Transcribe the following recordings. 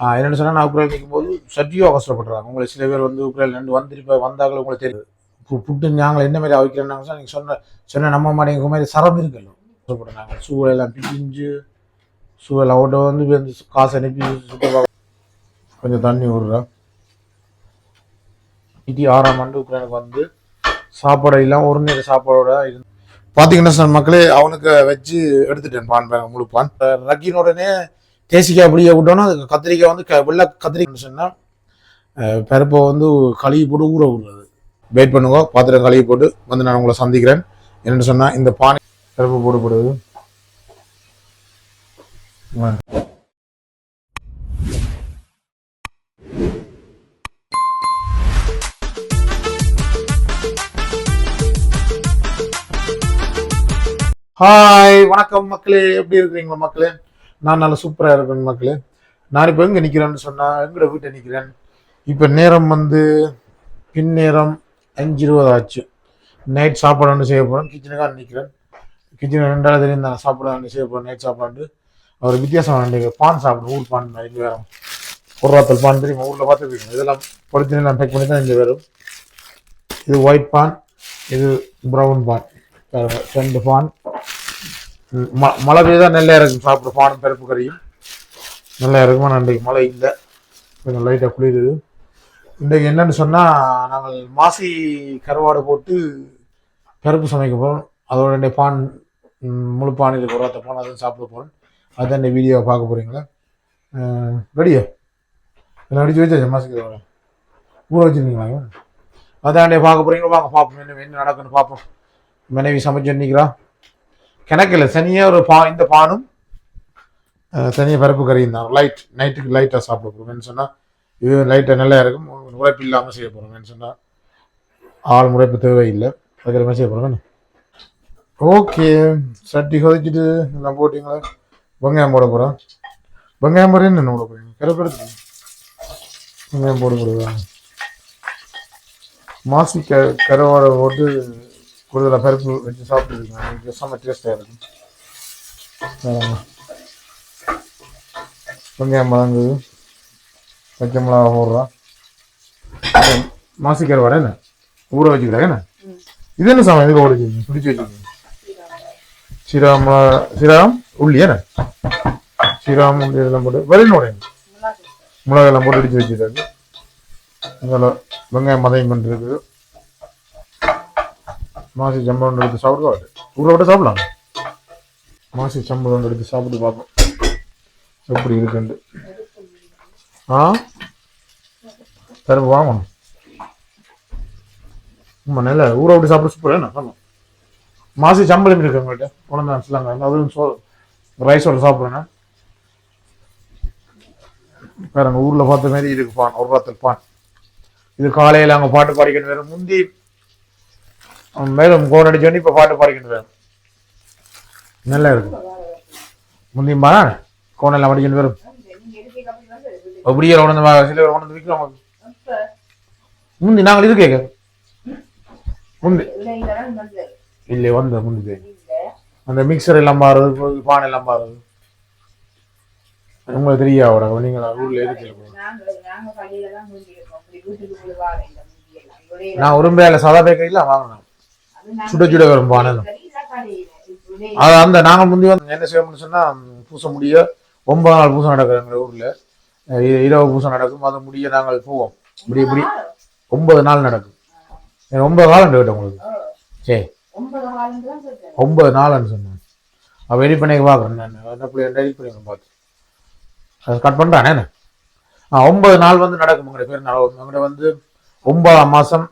என்னென்னு சொன்னால் நான் உக்ரைன் நிற்கும்போது சற்றியோ அவசரப்படுறாங்க. உங்களை சில பேர் வந்து உக்ரைன்லேருந்து வந்து இப்போ வந்தாங்களும் உங்களுக்கு தெரியுது ஃபுட்டு புட்டு நாங்கள் என்ன மாதிரி அவிக்கிறோம்னாங்க நீங்கள் சொன்ன சொன்ன நம்ம மாட்டேங்க மாதிரி சரம் இருக்குல்ல. அவசரப்படுறாங்க சூழலாம் பிரிஞ்சு சூழல் அவட்ட வந்து வந்து காசு அனுப்பி சுத்தமாக கொஞ்சம் தண்ணி விடுறேன் இடி ஆறாம் ஆண்டு உக்ரைனுக்கு வந்து சாப்பாடு இல்லாமல் ஒரு நேர சாப்பாடோட இருந்து பார்த்தீங்கன்னா சார் மக்களே அவனுக்கு வச்சு எடுத்துட்டேன் பான் பே- முழு பான். ரக்கின உடனே தேசிக்காய் புளியை விட்டோன்னா அது கத்திரிக்காய் வந்து க வெள்ளை கத்திரிக்காய் சொன்னால் பருப்பை வந்து கழுவி போட்டு ஊற விடுறது. வெயிட் பண்ணுங்க பாத்திரம் கழுவி போட்டு வந்து நான் உங்களை சந்திக்கிறேன். என்னென்னு சொன்னால் இந்த பானை பருப்பு போடப்படுது ஹாய் வணக்கம் மக்களே. எப்படி இருக்கிறீங்களா மக்களே? நான் நல்லா சூப்பராக இருக்கேன் மக்களே. நான் இப்போ எங்கே நிற்கிறேன்னு சொன்னால் எங்கட வீட்டை நிற்கிறேன் இப்போ நேரம் வந்து பின்னேரம் அஞ்சு இருபது ஆச்சு. நைட் சாப்பாடு ஒன்று செய்ய போகிறேன் கிச்சனுக்காக நிற்கிறேன் கிச்சன் ரெண்டாவது தெரியும் நான் சாப்பாடு ஒன்று செய்ய போகிறேன் நைட் சாப்பாடு. அவர் வித்தியாசம் வேண்டிய பான் சாப்பிடும் ஊர் பான் இங்கே வேறும் ஒரு வாத்தல் பான் தெரியுமா? ஊரில் பார்த்துருக்கீங்க இதெல்லாம் பொறுத்து நான் பேக் பண்ணி தான் இங்கே வரும். இது ஒயிட் பான் இது ப்ரௌன் பான். ரெண்டு பான். மழை பெய்தால் நல்லா இருக்கும் சாப்பிட பானம் பருப்பு கறியும் நல்லா இருக்குமா அன்றைக்கு மழை இல்லை. கொஞ்சம் லைட்டாக குளிருது. இன்றைக்கு என்னன்னு சொன்னால் நாங்கள் மாசி கருவாடு போட்டு பருப்பு சமைக்க போகிறோம் அதோட இந்த பான் முழு பானையில் ஒரு பான் அதுவும் சாப்பிட போகிறோம் அதுதான் இந்த வீடியோவை பார்க்க போகிறீங்களா ரெடியா? என்ன அடிச்சு வச்சா மாசி கருவாடு? ஊற வச்சுருக்கீங்களா? அதான் பார்க்க போகிறீங்களா வாங்க பார்ப்போம். என்ன என்ன நடக்குன்னு பார்ப்போம். மனைவி சமைச்சு நிற்கிறா கிணக்கில் சனியே ஒரு பா இந்த பானும் சனியை பருப்பு கறியும் தான். லைட் நைட்டுக்கு லைட்டாக சாப்பிட போகிறோம்னு சொன்னால் இது லைட்டாக நல்லா இருக்கும் உழைப்பு இல்லாமல் செய்ய போகிறோம்னு சொன்னால் ஆள் முறைப்பு தேவையில்லை. அதுக்கப்புறமா மாதிரி செய்ய போகிறோம் ஓகே சட்டி கொதிச்சுட்டு எல்லாம் போட்டிங்களா? வெங்காயம் போட போகிறோம் வெங்காயம் போட என்ன போட போகிறீங்க கருப்படுத்து வெங்காயம் போட போடுவா மாசி க கருவாடை போட்டு கூடுதலாக பருப்பு வச்சு சாப்பிட்டுருக்கேன். எனக்கு செம்ம டேஸ்ட்டாக இருக்கும். வெங்காயம் மதங்குது பச்சை மிளகா போடுறோம் அப்புறம் மாசி கருவாடை என்ன? ஊற வச்சுக்கிறேன் என்ன? இது என்ன சாமான் இதுக்கு ஓடிச்சு பிடிச்சி வச்சுக்கோங்க சீரகம் மிளகா சீரகம் உள்ளி என்ன? சீரகம் உள்ளி இதெல்லாம் போட்டு வெளியில் உடையணும் மிளகா. எல்லாம் போட்டு இடிச்சு வச்சுருக்காரு அதில் வெங்காயம் மதம் பண்ணிருக்கு மாசி சம்பளம் எடுத்து சாப்பிடுவா ஊற விட்டு சாப்பிடலாம். மாசி சம்பளம் எடுத்து சாப்பிட்டு பார்ப்போம். எப்படி இருக்குன்ட்டு. ஆ? பருப்பு வாங்கணும். ஆமாம் நல்ல ஊரை விட்டு சாப்பிட சூப்பர் என்ன? ஆமாம் மாசி சம்பளம் இருக்கு உங்கள்கிட்ட உணர்ந்து வச்சுலாங்க அதுவும் சோ ரைஸோட சாப்பிட்றேன்னா வேற ஊரில் பார்த்த மாதிரி இருக்கு பான் ஒரு ராத்தல் பான். இது காலையில் அங்கே பாட்டு பாடிக்கணும் வேறு முந்தி மேலும் கோன் அடிச்சோன்னு இப்போ பாட்டு பாடிக்கிட்டு நல்லா இருக்கு. முந்தி மாறா கோனெல்லாம் படிக்கிட்டு வரும். அப்படியே உணர்ந்து சில பேர் உணர்ந்து விற்கிறோம் முந்தி நாங்கள் இது கேட்க. முந்தி. இல்லை வந்த முந்தி அந்த மிக்சர் எல்லாம் மாறுது பானை எல்லாம் மாறுது உங்களுக்கு தெரியா அவட நீங்க ஊர்ல இருக்கு நான் உரும்பையில சதா பேக்கரியில் வாங்கினேன். சுட சுட வரும் பானை அது அந்த நாங்கள் முந்தி வந்து என்ன செய்யணும்னு சொன்னால் பூச முடிய ஒன்பது நாள் பூசம் நடக்கும் எங்கள் ஊரில். இரவு பூசம் நடக்கும் அது முடிய நாங்கள் போவோம். இப்படி இப்படி ஒன்பது நாள் நடக்கும். ஒன்பது காலம் கேட்டேன் உங்களுக்கு. சரி ஒன்பது நாள்னு சொன்னேன் அவள் ரெடி பண்ணி பார்க்குறேன் நான். என்ன அப்படி ரெடி பண்ணி பார்த்து அது கட் பண்ணுறானே என்ன? ஆ ஒன்பது நாள் வந்து நடக்கும் உங்களுடைய பெருநாள் உங்கள்கிட்ட வந்து ஒன்பதாம் மாதம்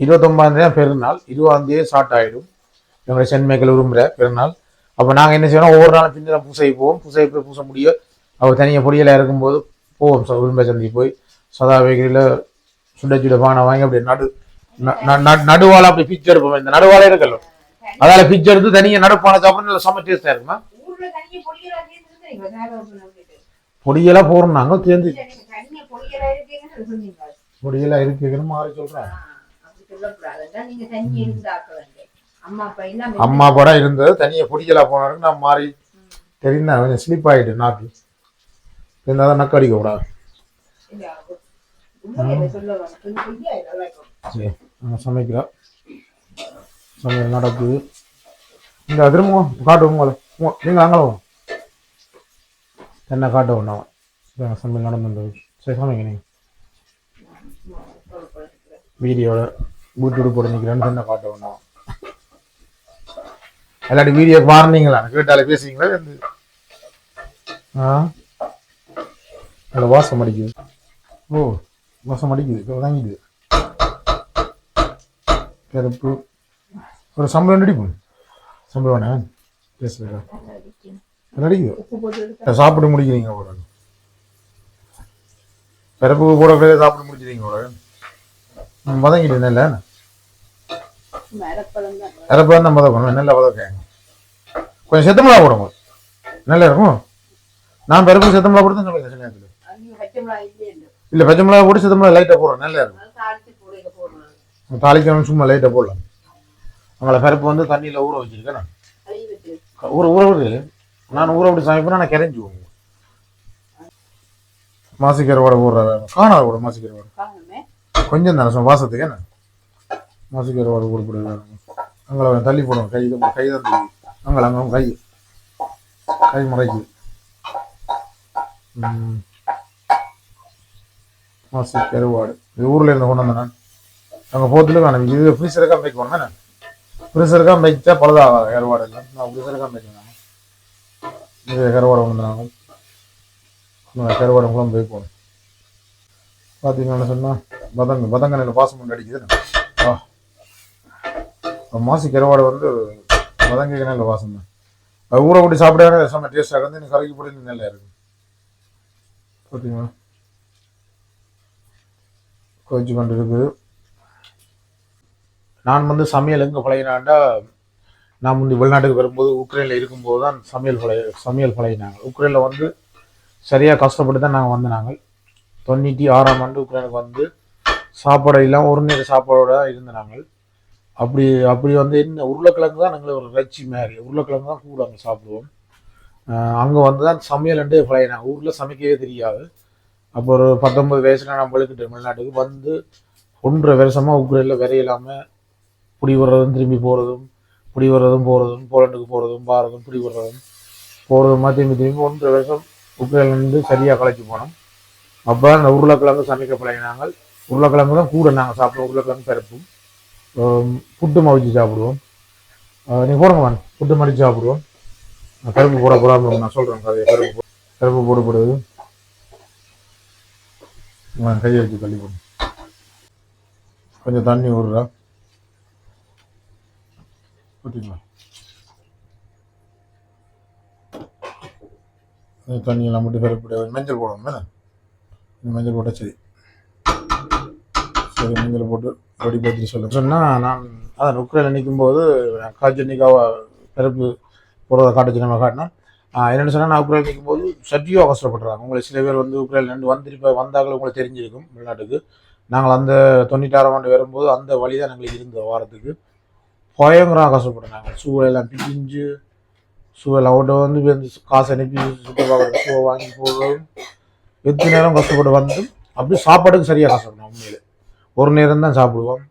இருபத்தொம்பதாம் தேதி பெருநாள் இருபதாம் தேதி ஸ்டார்ட் ஆகிடும் எங்களுடைய சென்மைகள் விரும்புகிற பெருநாள் அப்போ நாங்கள் என்ன செய்யணும் ஒவ்வொரு நாளும் பின்னர் பூசை போவோம் பூசை போய் பூச முடிய அவர் தனியாக பொடியெல்லாம் இருக்கும்போது போவோம். விரும்ப சந்தி போய் சதா வைகளில் சுட சுட பானை வாங்கி அப்படி நடு நடுவால அப்படி பிச்சு எடுப்போம். இந்த நடுவால இருக்கല്ലോ அதால பிச்சு எடுத்து தனியாக நடுப்பான சாப்பிட நல்ல செம்ம டேஸ்டாக இருக்குமா? பொடியெல்லாம் போகிறோம் நாங்கள் சேர்ந்து. பொடியெல்லாம் இருக்குன்னு மாறி சொல்கிறேன் அம்மா படம் இருந்தது தனியாக பொடியெல்லாம் போனாரு நான் மாறி தெரிந்தா கொஞ்சம் ஸ்லிப் ஆகிட்டு நாக்கு. இருந்தால் நக்கு அடிக்க கூடாது. சரி நாங்கள் சமைக்கிறோம். சமையல் நடக்குது. இந்த திரும்ப காட்டுவோம் உங்களை நீங்கள் அங்கே என்ன காட்டுவோம் நான் சமையல் நடந்துருந்தது சரி சமைங்க நீங்கள் வீடியோவில் வீட்டு விட்டு போட்டு நிற்கிறேன்னு என்ன காட்டுவோம் வீடியோ வாரணிங்களா கேட்டாலே பேசுவீங்களா? வந்து ஆ? அதில் வாசம் அடிக்குது. ஓ வாசம் அடிக்குது. இப்போ வாங்கிக்குது கருப்பு. ஒரு சம்பளம் அடிப்போம் சம்பளம் வேணா? பேசுகிறேன் அடிக்குது. சாப்பிட்டு முடிக்கிறீங்க ஒரு பிறப்பு கூட கூட சாப்பிட்டு முடிச்சிட்டீங்க கூட ம், வதங்கிட்டு இறப்பா தான். வதக்கணும் நெல்லை வதக்காங்க கொஞ்சம் செத்தமிளா போடுங்க. நல்லா இருக்கும்? நான் பிறப்பு செத்தமிளா போட்டு தான் சொல்லுங்க சில நேரத்தில். இல்லை பச்சை மிளகா போட்டு செத்தமிளா லைட்டாக போடுறோம் நல்லா இருக்கும். தாளிக்கணும் சும்மா லைட்டாக போடலாம். அவங்கள பருப்பு வந்து தண்ணியில் ஊற வச்சிருக்கேன். நான் ஊற ஊற விடுது நான் ஊற விட்டு சமைப்பேன்? நான் கிளஞ்சி போங்க மாசிக்கரை போடுற காணாத கூட மாசிக்கரை வடை. கொஞ்சம் தானே வாசத்துக்கு என்ன? மாசிக்கரை வடை கொடுப்படுது அங்கே தள்ளி போடுவோம் கை தான் கை தான் தள்ளி. அங்கே அங்கே கை. கை முறைக்கு. மாசு கருவாடு இது ஊரில் இருந்து கொண்டு வந்தேன் நான். அங்கே போத்துல வேணும் இது ஃப்ரீசருக்காக வைக்கணும் தானே ஃப்ரீசருக்காக வைச்சா பழுதாகாது கருவாடு இல்லை நான் ஃப்ரீசருக்காக வைக்கணும் இது கருவாடை கொண்டு வந்தாங்க. நான் கருவாடை குழம்பு போகணும் பார்த்தீங்கன்னு சொன்னால் பதங்க பதங்கனையில் பாசம் கொண்டு அடிக்குது. மாசி கருவாடை வந்து வதங்க நல்ல வாசம் தான். அது ஊற விட்டு சாப்பிட செம்ம டேஸ்ட்டாக இருந்து எனக்கு கலக்கி போட்டு நல்லா இருக்கு. பார்த்தீங்களா கொதிச்சு கொண்டு இருக்குது. நான் வந்து சமையல் எங்கே பழகினாண்டா நான் வந்து வெளிநாட்டுக்கு வரும்போது உக்ரைனில் இருக்கும்போது தான் சமையல் பழைய சமையல் பழகினாங்க. உக்ரைனில் வந்து சரியாக கஷ்டப்பட்டு தான் நாங்கள் வந்து நாங்கள் தொண்ணூற்றி ஆறாம் ஆண்டு உக்ரைனுக்கு வந்து சாப்பாடு இல்லாமல் ஒரு நேர சாப்பாடோட இருந்த நாங்கள் அப்படி அப்படி வந்து என்ன உருளைக்கிழங்கு தான் நாங்கள் ஒரு ரச்சி மாதிரி. உருளைக்கிழங்கு தான் கூட அங்கே சாப்பிடுவோம். அங்கே வந்து தான் சமையல்ன்ட்டு பழையினாங்க ஊரில் சமைக்கவே தெரியாது. அப்போ ஒரு பத்தொன்பது வயசுல நான் பழுக்கிட்டு தமிழ்நாட்டுக்கு. வந்து ஒன்றரை வருஷமாக உக்ரைனில் விரையில்லாமல் குடி வர்றதும் திரும்பி போகிறதும் குடி வர்றதும் போகிறதும் போலண்டுக்கு போகிறதும் பாரதும் குடி வர்றதும் போகிறதுமா திரும்பி திரும்பி ஒன்றரை வருஷம் உக்ரைன்லேருந்து சரியாக கலைச்சி போனோம். அப்போ அந்த உருளைக்கிழங்கு சமைக்க பழகினாங்க உருளைக்கிழங்கு தான் கூட நாங்கள் சாப்பிடுவோம். உருளைக்கிழங்கு பிறப்பும் புட்டு மவிச்சு சாப்பிடுவோம் நீங்கள் போடுங்க மேம் புட்டு மடித்து சாப்பிடுவோம் கருப்பு போட போடாமல் நான் சொல்கிறேன் கதையை கருப்பு கருப்பு போடப்படுது நான் கையை வச்சு தள்ளி போடும் கொஞ்சம் தண்ணி விடுறா ஊற்றிங்களா தண்ணியெல்லாம் மட்டும் பருப்பு மஞ்சள் போடணும் தானே மஞ்சள் போட்டால் சரி மஞ்சள் போட்டு ரெடி பற்றி சொல்ல சொன்னால் நான் அதான் உக்ரைனில் நிற்கும்போது காய்ச்சல் பிறப்பு போகிறத காட்டுச்சு நம்ம காட்டினா என்னென்னு சொன்னால் நான் உக்ரைனில் நிற்கும்போது சட்டியோ கஷ்டப்படுறாங்க உங்களை சில பேர் வந்து உக்ரைன்லேருந்து வந்து இப்போ வந்தாக்கள் உங்களுக்கு தெரிஞ்சிருக்கும் வெளிநாட்டுக்கு. நாங்கள் அந்த தொண்ணூற்றாறாம் ஆண்டு வரும்போது அந்த வழி தான் எங்களுக்கு இருந்த வாரத்துக்கு. பயங்கரமாக கஷ்டப்படுறாங்க சூழலாம் ஷூவெல்லாம் பிடிஞ்சு ஷூவெல்லாம் ஓட்ட வந்து வந்து காசு அனுப்பி சுற்றி பார்க்குறது ஷூவை வாங்கி போடுறதும் எத்தனை நேரம் கஷ்டப்பட்டு வந்து அப்படியே சாப்பாடுக்கு சரியாக கஷ்டப்படணும் உண்மையிலே. ஒரு நேரம் தான் சாப்பிடுவோம்.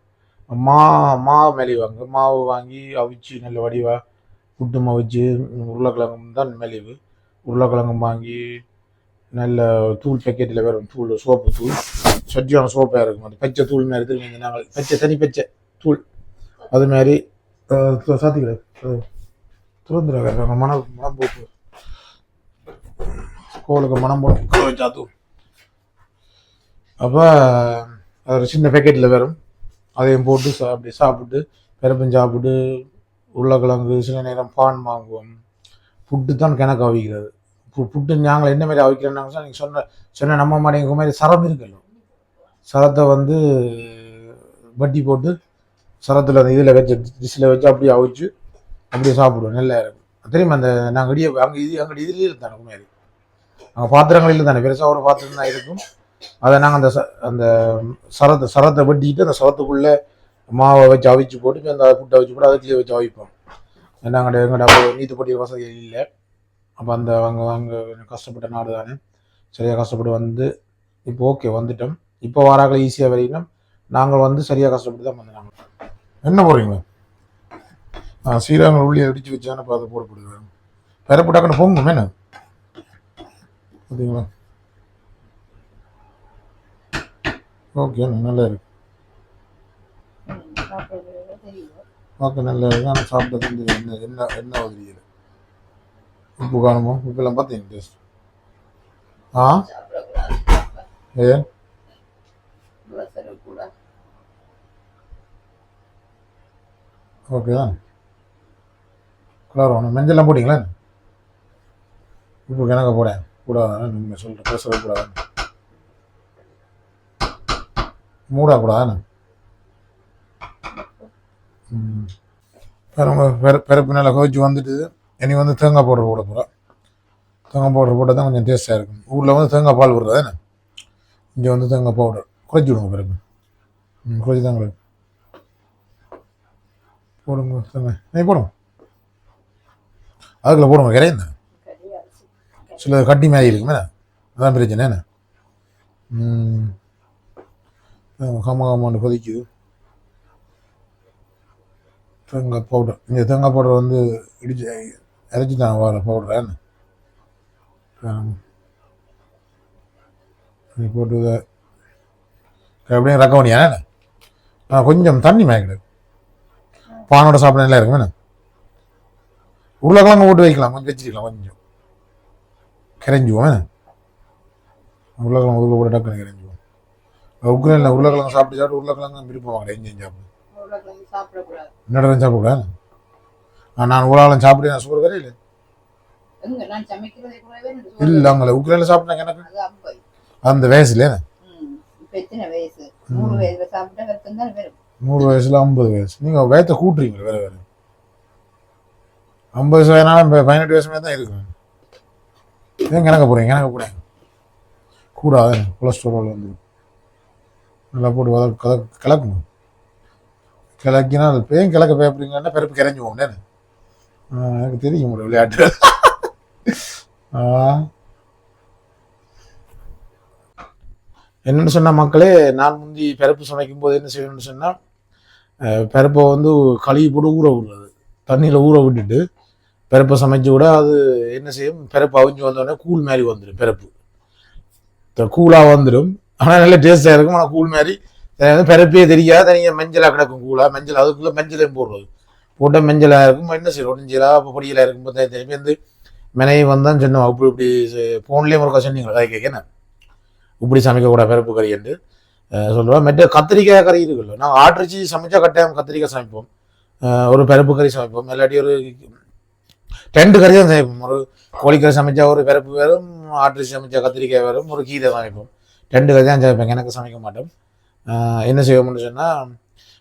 மா மா மெலிவாங்க. மாவு வாங்கி அவிச்சு நல்ல வடிவாக புட்டு மவிச்சு உருளைக்கிழங்கும் தான் மெலிவு. உருளைக்கிழங்கும் வாங்கி நல்ல தூள் பேக்கெட்டில் வரும் தூள் சோப்பு தூள். சட்டியான சோப்பாக இருக்கும். அந்த பச்சை தூள் மாதிரி திரும்பி நாங்கள் பச்சை தனி பச்சை தூள். அது மாதிரி சாத்திக்கிட துறந்துடுறாங்க மனம் மனம் போட்டு. கோளுக்கு மனம் போட்டு சாத்தும் அப்போ ஒரு சின்ன பேக்கெட்டில் வரும் அதையும் போட்டு சா அப்படி சாப்பிட்டு பெருப்பும் சாப்பிட்டு உருளைக்கிழங்கு சில நேரம் பான் வாங்குவோம். புட்டு தான் கிணக்கு அவிக்கிறது. புட்டு நாங்கள் என்ன மாதிரி அவிக்கிறோம்னாங்க நீங்கள் சொன்ன சொன்ன நம்ம மாட்டேங்க மாதிரி சரம் இருக்கணும். சரத்தை வந்து வட்டி போட்டு சரத்தில் அந்த இதில் வச்சு டிஷ்ஷில் வச்சு அப்படியே அவிச்சு அப்படியே சாப்பிடுவோம். நல்லா இருக்கும். தெரியுமா அந்த நாங்கள் இடிய அங்கே இது அங்கே இதுலேயே இருந்தாங்க மாதிரி அங்கே பாத்திரங்களில் தானே பெருசாக ஒரு பாத்திரம் தான் இருக்கும். அதை நாங்கள் அந்த ச- அந்த சரத்தை சரத்தை வெட்டிக்கிட்டு அந்த சரத்துக்குள்ளே மாவை வச்சு அவிச்சு போட்டு அந்த புட்டை வச்சு போட்டு அதுக்குள்ளே வச்சு அவிப்போம். ஏன்னா எங்கள்ட எங்கள்ட அப்போ நீத்துப்பட்டி வசதி இல்லை. அப்போ அந்த அவங்க அங்கே கஷ்டப்பட்ட நாடு தானே. சரியாக கஷ்டப்பட்டு வந்து இப்போ ஓகே வந்துட்டோம். இப்போ வாராக்கள் ஈஸியாக வரையினோம் நாங்கள் வந்து சரியாக கஷ்டப்பட்டு தான் வந்தாங்க என்ன போடுறீங்களா ஆ சீரகங்கள் உள்ளே அடித்து வச்சானே பார்த்து போட போடுவேன் பெறப்பு டக்குன்னு போங்க என்ன? பார்த்தீங்களா? ஓகே நல்லா இருக்கு ஓகே நல்லா இருக்கு ஆனால் சாப்பிட்டது வந்து என்ன என்ன என்ன உதவியில் உப்பு காணுமோ உப்பெல்லாம் பார்த்தீங்க டேஸ்ட் ஆ? ஏ? ஓகே தான். கலர் ஒன்று மஞ்சள்லாம் போட்டிங்களா? உப்பு கணக்க போட. கூடாதானே நீங்கள் சொல்கிற பேசவே கூடாதானே மூடக்கூடாதுன்னு கூடாதானே பிறகு பிற- பிறப்பு நல்லா கோச்சு வந்துட்டு இனி வந்து தேங்காய் பவுடர் போட போகிறோம் தேங்காய் பவுடர் போட்டால் தான் கொஞ்சம் டேஸ்ட்டாக இருக்கும். ஊரில் வந்து தேங்காய் பால் விடுறது என்ன? இங்கே வந்து தேங்காய் பவுடர் குறைச்சி விடுங்க பிறப்பு ம் குறைச்சி தான் கிடைக்கும் போடுங்க தேங்காய். நீ போடுங்க. அதுக்குள்ளே போடுங்க கிடையாது சில கட்டி மாதிரி இருக்குமே அதான் பிரச்சனை என்ன? ம் கொதிக்குது. தேங்காய் பவுடர் இந்த தேங்காய் பவுடர் வந்து இடிச்சு இறச்சி தான் வர பவுடர் என்ன போட்டு எப்படியும் அப்படியே ரக்கவணியா என்ன? ஆ கொஞ்சம் தண்ணி மயக்கிடு. பானோட சாப்பிட நல்லா இருக்கும் என்ன? உருளைக்கிழங்கு போட்டு வைக்கலாம் கொஞ்சம் வச்சிருக்கலாம் கொஞ்சம். கரைஞ்சுவோம் என்ன? உருளைக்கிழங்கு உள்ள கூட டக்குன்னு கரைஞ்சுவோம். உக்ரைனில் உருளைக்கிழங்கு சாப்பிட்டு சாப்பிட்டு உருளைக்கிழங்கு விருப்பம் எங்கேயும் சாப்பிடு. என்னடா சாப்பிடக்கூடாது நான் உருளாலம் சாப்பிட்டு நான் சமைக்கிறதே கூடவே இல்லை அங்கே உக்ரைனில் சாப்பிட்டாங்க எனக்கு? அந்த வயசுல நூறு வயசுல சாப்பிட்டா ஐம்பது வயசு. நீங்கள் வயத்தை கூட்டுறீங்க வேற வேற. ஐம்பது வயசு இப்போ பதினெட்டு வயசுமே தான் இருக்கும். ஏன் கிணக்க போகிறீங்க கிணக்க போகிறேன் கூடாது. கொலஸ்ட்ரால் வந்து நல்லா போட்டு வத கல கிளக்கணும் கிளக்கினா அது பேன் கிளக்க பேப்பரிங்கன்னா பிறப்பு கிளஞ்சி போகணும் எனக்கு தெரியும் ஒரு விளையாட்டு. என்னென்னு சொன்னால் மக்களே நான் முந்தி பிறப்பு சமைக்கும் போது என்ன செய்யணும்னு சொன்னால் பிறப்பை வந்து கழுவி போட்டு ஊற விடுறது. தண்ணியில் ஊற விட்டுட்டு பிறப்பை சமைச்சு கூட அது என்ன செய்யும்? பிறப்பு அவிஞ்சு வந்தோடனே கூழ் மாதிரி வந்துடும் பிறப்பு கூலாக வந்துடும் ஆனால் நல்ல டேஸ்ட்டாக இருக்கும். ஆனால் கூழ் மாதிரி. வந்து பிறப்பே தெரியாது. நீங்கள் மஞ்சளாக கிடக்கும் கூழாக மஞ்சள் அதுக்குள்ளே மஞ்சளையும் போடுறது. போட்டால் மஞ்சளாக இருக்கும். என்ன செய்யும் ஒடிஞ்சலாக இப்போ பொடியலாக இருக்கும் போது திரும்பி வந்து மெனையை வந்தான் சொன்னோம். இப்படி இப்படி ஃபோன்லேயே ஒரு சொன்னீங்களா? அதை கேட்க இப்படி சமைக்கக்கூடாது பிறப்பு கறி என்று. சொல்லுவேன் மற்ற கத்திரிக்காய் கறி இருக்குல்ல. நாங்கள் ஆட்டிச்சு சமைச்சா கட்டாயம் கத்திரிக்காய் சமைப்போம். ஒரு பிறப்பு கறி சமைப்போம். இல்லாட்டி ஒரு ரெண்டு கறி தான் சமைப்போம். ஒரு கோழிக்கறி சமைச்சா ஒரு பிறப்பு வேறும் ஆட்டிச்சு சமைச்சா கத்திரிக்காய் வேறும் ஒரு கீரை சமைப்போம். ரெண்டு கறி தான் எனக்கு சமைக்க மாட்டோம். என்ன செய்வோம்னு சொன்னால்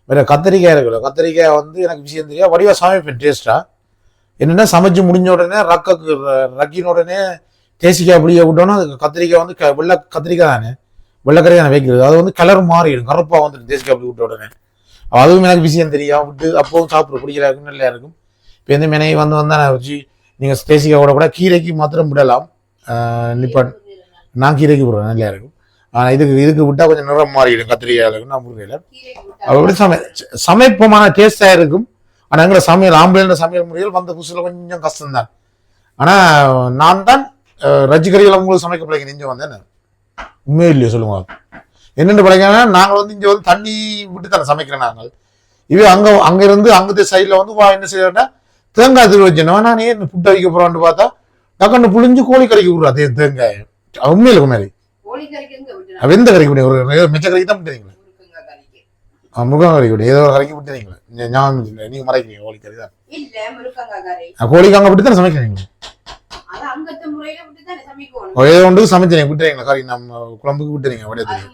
வேறு கத்திரிக்காய் இருக்குல்ல கத்திரிக்காய் வந்து எனக்கு விஷயம் தெரியாது. வடிவாக சமைப்பேன் டேஸ்ட்டாக என்னென்னா சமைச்சு முடிஞ்ச உடனே ரக்கக்கு ரக்கின உடனே தேசிக்காய் அப்படியே விட்டோன்னா அது கத்திரிக்காய் வந்து க- வெள்ளை கத்திரிக்காய் தானே. வெள்ளைக்கறி தானே வைக்கிறது. அது வந்து கலர் மாறிடும். கருப்பாக வந்துடும் தேசிக்காய் அப்படி விட்ட உடனே. அதுவும் எனக்கு விஷயம் தெரியும் விட்டு அப்பவும் சாப்பிட பிடிக்கல இருக்கும் நல்லா இருக்கும். இப்போ எந்த மெனை வந்து வந்தால் நான் வச்சு நீங்கள் தேசிக்காய் கூட கூட கீரைக்கு மாத்திரம் விடலாம். நிப்பாட் நான் கீரைக்கு விடுறேன் நல்லா இருக்கும். ஆனால் இதுக்கு இதுக்கு விட்டால் கொஞ்சம் நிறம் மாறிடும் கத்திரிக்காய் இருக்கும் நான் முருகையில் அப்படி சமை சமைப்பமான டேஸ்டாக இருக்கும். ஆனால் எங்களை சமையல் ஆம்பளைன்ற சமையல் முறைகள் வந்த புதுசில் கொஞ்சம் கஷ்டம்தான். ஆனால் நான் தான் கறிகளை உங்களுக்கு சமைக்க பிள்ளைங்க நெஞ்சு வந்தேன் உண்மையே இல்லையோ சொல்லுங்க. என்னென்னு பிள்ளைங்கன்னா நாங்கள் வந்து இங்கே வந்து தண்ணி விட்டு தானே சமைக்கிறோம் நாங்கள். இது அங்கே அங்கேருந்து அங்கത്തെ சைடில் வந்து வா என்ன செய்யறேன்னா தேங்காய் தூள் வச்சேன் நான் ஏன் புட்டை வைக்க போகிறான்னு பார்த்தா டக்குன்னு புளிஞ்சு கோழி கறிக்கு விடுறா தேங்காய். உண்மையில உண்மையிலே. எந்த கறிக்கு விடுங்க ஒரு மிச்ச கறிக்கு தான் விட்டுறீங்களா? முருகன் கறி விடு ஏதோ கறிக்கு விட்டுறீங்களா? ஞாபகம் இல்லை நீங்க மறைக்கிறீங்க கோழி கறி தான். இல்ல முருங்கங்க கறி ஆ, கோழிக்கு அங்கே விட்டு தானே சமைக்கிறீங்க ஏதோ ஒன்று சமைச்சீங்க விட்டுறீங்களா கறி நம்ம குழம்புக்கு விட்டுறீங்க அது தெரியும்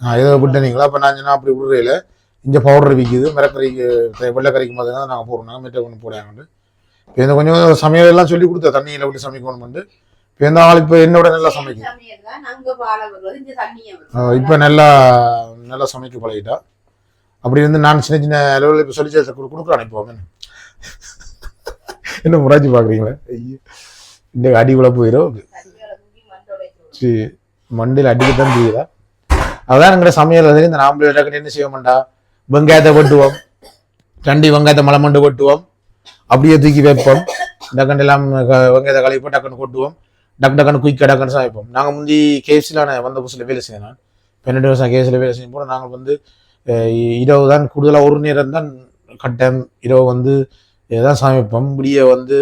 ஆ, ஏதோ விட்டுறீங்களா? அப்போ நான் சொன்னா அப்படி விடுறையில இங்கே பவுடர் விற்கிது மிரக்கறிக்கு வெள்ளைக்கறிக்கு மாதிரி நாங்கள் போடுறோம் மிட்ட ஒன்று போடாங்க இப்போ இந்த கொஞ்சம் சமையல் எல்லாம் சொல்லி கொடுத்தா தண்ணியில் விட்டு சமைக்கணும்னு இப்போ இந்த ஆள் இப்போ என்னோட நல்லா சமைக்கும்? தான் இப்போ நல்லா நல்லா சமைக்க பழகிட்டா? அப்படி வந்து நான் சின்ன சின்ன லெவலில் இப்போ சொல்லி சேர்த்து கொடுக்குறான் இப்போ அவன். என்ன முறாச்சி பார்க்குறீங்களா ஐயோ. இந்த அடி உள்ள போயிடும் வச்சு மண்டியில் அடிக்கத்தான் தெரியுதா அதான் எங்கட சமையல் இந்த நாம்பளை டக்குன்னு என்ன செய்ய மாட்டா? வெங்காயத்தை வெட்டுவோம் ரெண்டு வெங்காயத்தை மலை மண்டு வெட்டுவோம் அப்படியே தூக்கி வைப்போம். டக்குன்னு எல்லாம் வெங்காயத்தை கழுவி டக்குன்னு கொட்டுவோம். டக்கு டக்குன்னு குயிக்காக டக்குன்னு சமைப்போம் நாங்கள் முந்தி கேஎஃப்சியில் வந்த புதுசில் வேலை செய்யணும் நான். பன்னெண்டு வருஷம் கேஎஃப்சியில் வேலை செய்யும் போது நாங்கள் வந்து இரவு தான் கூடுதலாக ஒரு நேரம் தான் கட்டம். இரவு வந்து தான் சமைப்போம். விடிய வந்து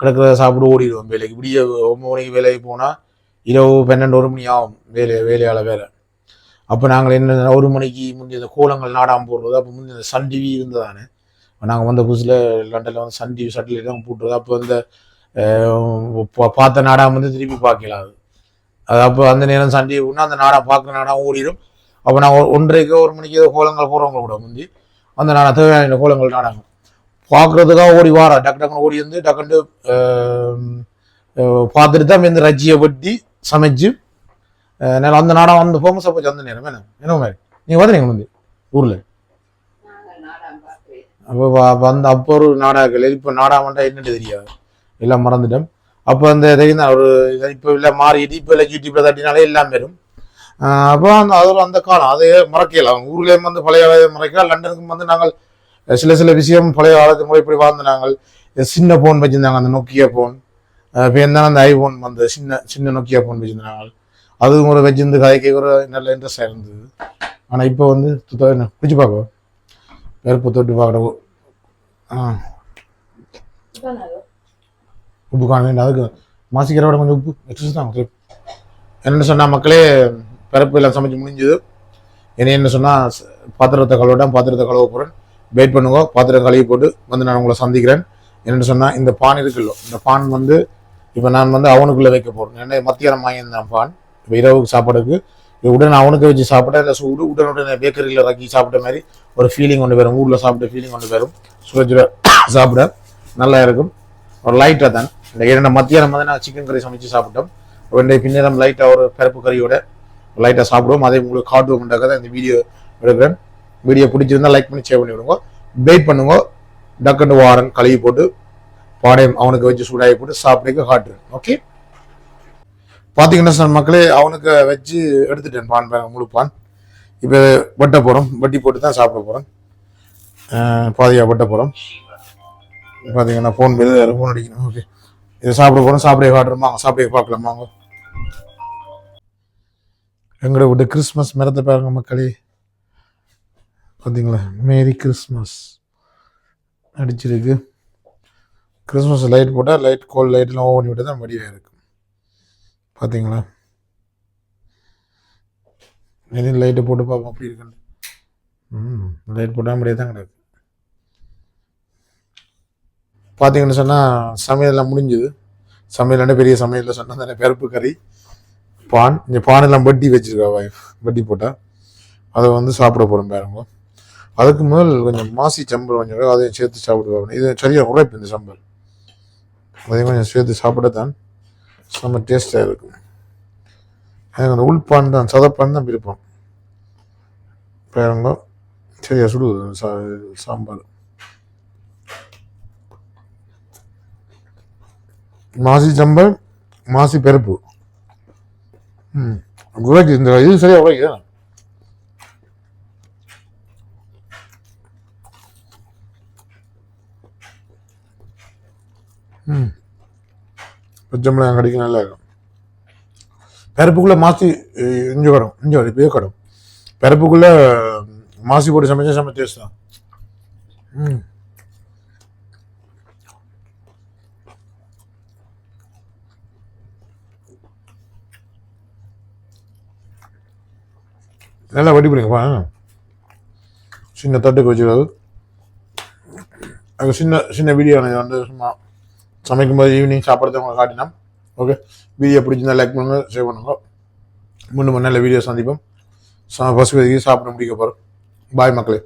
கிடக்கிறத சாப்பிட ஓடிடுவோம் வேலைக்கு. விடிய ஒம்பது மணிக்கு வேலைக்கு போனால் இரவு பன்னெண்டு ஒரு மணி ஆகும் வேலை வேலையால் வேலை. அப்போ நாங்கள் என்ன ஒரு மணிக்கு முந்தி இந்த கோலங்கள் நாடாமல் போடுறது அப்போ முந்தி இந்த சன் டிவி இருந்ததானே. நாங்கள் வந்த புதுசில் லண்டனில் வந்து சன் டிவி சட்டிலைட் தான் போட்டுறது. அப்போ இந்த பார்த்த நாடாக வந்து திருப்பி பார்க்கலாம் அது. அது அப்போ அந்த நேரம் சன் டிவி அந்த நாடா பார்க்குற நாடா ஓடிடும். அப்போ நான் ஒன்றரைக்கு ஒரு மணிக்கு ஏதோ கோலங்கள் போடுறவங்க கூட முந்தி அந்த நாடா தேவையான கோலங்கள் நாடாங்க பார்க்குறதுக்காக ஓடி வாரா. டக்கு டக்குன்னு ஓடி வந்து அஹ், பார்த்துட்டு தான் வந்து ரஜ்ஜியை வெட்டி சமைச்சு நேரம் அந்த நாடா வந்து ஃபேமஸாக போச்சு அந்த நேரம். என்ன? என்ன மாதிரி? நீங்கள் வந்துடுங்க முந்தி? ஊரில்? அப்போ அந்த அப்போ ஒரு நாடகங்கள். இப்போ நாடகம்ன்றா என்னன்னு தெரியாது. எல்லாம் மறந்துட்டோம். அப்போ அந்த தெரியும் தான் ஒரு இப்போ இல்லை மாறிட்டு இப்போ இல்லை யூடியூப்ல தட்டினாலே எல்லாம் வரும். அப்போ அந்த அது ஒரு அந்த காலம். அதை மறக்கலாம் ஊர்லேயும் வந்து பழைய காலத்தை லண்டனுக்கும் வந்து நாங்கள் சில சில விஷயம் பழைய காலத்து முறை இப்படி வாழ்ந்து நாங்கள் சின்ன ஃபோன் வச்சுருந்தாங்க அந்த நோக்கியா ஃபோன் இப்போ என்ன அந்த ஐஃபோன் வந்து சின்ன சின்ன நோக்கியா ஃபோன் வச்சுருந்தாங்க. அதுவும் ஒரு வச்சிருந்து கதைக்கு ஒரு நல்ல இன்ட்ரெஸ்டாக இருந்தது. ஆனால் இப்போ வந்து குடிச்சு பிடிச்சி பார்க்க வெறுப்பு தொட்டு பார்க்குற ஆ. உப்பு காண வேண்டும் அதுக்கு மாசிக்கிறோட கொஞ்சம் உப்பு எக்ஸஸ் தான் என்னென்னு சொன்னால் மக்களே பிறப்பு எல்லாம் சமைச்சு முடிஞ்சது. என்ன என்ன சொன்னால் பாத்திரத்தை கழுவிட்டேன் பாத்திரத்தை கழுவ போகிறேன் வெயிட் பண்ணுங்க பாத்திரம் கழுவி போட்டு வந்து நான் உங்களை சந்திக்கிறேன். என்னென்னு சொன்னால் இந்த பான் இருக்குல்ல இந்த பான் வந்து இப்போ நான் வந்து அவனுக்குள்ளே வைக்க போகிறேன் என்ன மத்தியானம் வாங்கியிருந்தேன் பான். இப்போ இரவுக்கு சாப்பாடுக்கு இது உடனே அவனுக்கு வச்சு சாப்பிட்டா இல்லை சூடு உடனே உடனே பேக்கரியில் இறக்கி சாப்பிட்ட மாதிரி ஒரு ஃபீலிங் கொண்டு வரும். ஊரில் சாப்பிட்ட ஃபீலிங் கொண்டு வரும். சுட சுட சாப்பிட நல்லா இருக்கும். ஒரு லைட்டாக தான். இந்த இரண்டு மத்தியானம் வந்து நான் சிக்கன் கறி சமைச்சு சாப்பிட்டோம். ரெண்டு பின்னரம் லைட்டாக ஒரு பருப்பு கறியோட லைட்டாக சாப்பிடுவோம். அதே உங்களுக்கு காட்டுவோம்ன்றக்காக தான் இந்த வீடியோ எடுக்கிறேன். வீடியோ பிடிச்சிருந்தா லைக் பண்ணி ஷேர் பண்ணி விடுங்க. வெயிட் பண்ணுங்க. டக்குன்னு வாரன் கழுவி போட்டு பாடையம் அவனுக்கு வச்சு சூடாகி போட்டு சாப்பிடுக்க காட்டுறேன். ஓகே பார்த்தீங்கன்னா சார் மக்களே அவனுக்கு வச்சு எடுத்துட்டேன் பான் பாருங்க உங்களுக்கு பான். இப்போ வெட்ட போகிறோம் வட்டி போட்டு தான் சாப்பிட போகிறோம் பாதியாக வெட்ட போகிறோம் பார்த்தீங்கன்னா ஃபோன் போய் ஃபோன் அடிக்கணும். ஓகே இதை சாப்பிட போகிறோம் சாப்பிட காட்டுறோமா சாப்பிட பார்க்கலாமா அவங்க எங்களோட விட்டு கிறிஸ்மஸ் மரத்தை பாருங்க மக்களே. பார்த்தீங்களா மேரி கிறிஸ்மஸ். அடிச்சிருக்கு. கிறிஸ்மஸ் லைட் போட்டால் லைட் கோல் லைட்லாம் ஓவன் விட்டு தான் வடிவாக இருக்கும். பார்த்தீங்களா இனி லைட்டை போட்டு பார்ப்போம் அப்படி இருக்குன்னு. ம் லைட் போட்டால் அப்படியே தான் கிடக்கு. பார்த்தீங்கன்னு சொன்னால் சமையல்லாம் முடிஞ்சுது. சமையலாண்ட பெரிய சமையலில் சொன்னால் அந்த பருப்பு கறி பான். இந்த பானெல்லாம் வட்டி வச்சுருக்கா வைஃப் வட்டி போட்டால் அதை வந்து சாப்பிட போகிறோம் பாருங்க. அதுக்கு முதல் கொஞ்சம் மாசி சம்பல் கொஞ்சம் அதையும் சேர்த்து சாப்பிடுவாங்க இது சரியாக உழைப்பு இந்த சம்பல். அதையும் கொஞ்சம் சேர்த்து சாப்பிட தான் செம்ம டேஸ்டாக இருக்கும். எனக்கு அந்த உள்பான் தான் சதப்பான் தான் விருப்பம். பாருங்க. சரியா சுடுவது சா சாம்பார். மாசி சம்பல் மாசி பிறப்பு ம் உழைக்கு இந்த இது சரியா உழைக்கு ம். பச்சம்பளம் கடிக்க நல்லா இருக்கும். பருப்புக்குள்ளே மாசி அஹ், இஞ்சி கடும் இஞ்சி கடும் இப்போயே கடும். பருப்புக்குள்ளே மாசி போட்டு சமைச்சா செம்ம டேஸ்ட் தான். ம். நல்லா வட்டி பண்ணிங்கப்பா சின்ன தட்டுக்கு வச்சுக்காது அது சின்ன சின்ன வீடியோ நான் வந்து சும்மா சமைக்கும்போது ஈவினிங் சாப்பிட்றது உங்களுக்கு காட்டினா ஓகே வீடியோ பிடிச்சிருந்தா லைக் பண்ணுங்க ஷேர் பண்ணுங்க. முன்னு ஒரு நல்ல வீடியோ சந்திப்போம். சா பசுபதிக்கு சாப்பிட முடிக்க போகிறோம் பாய் மக்களே.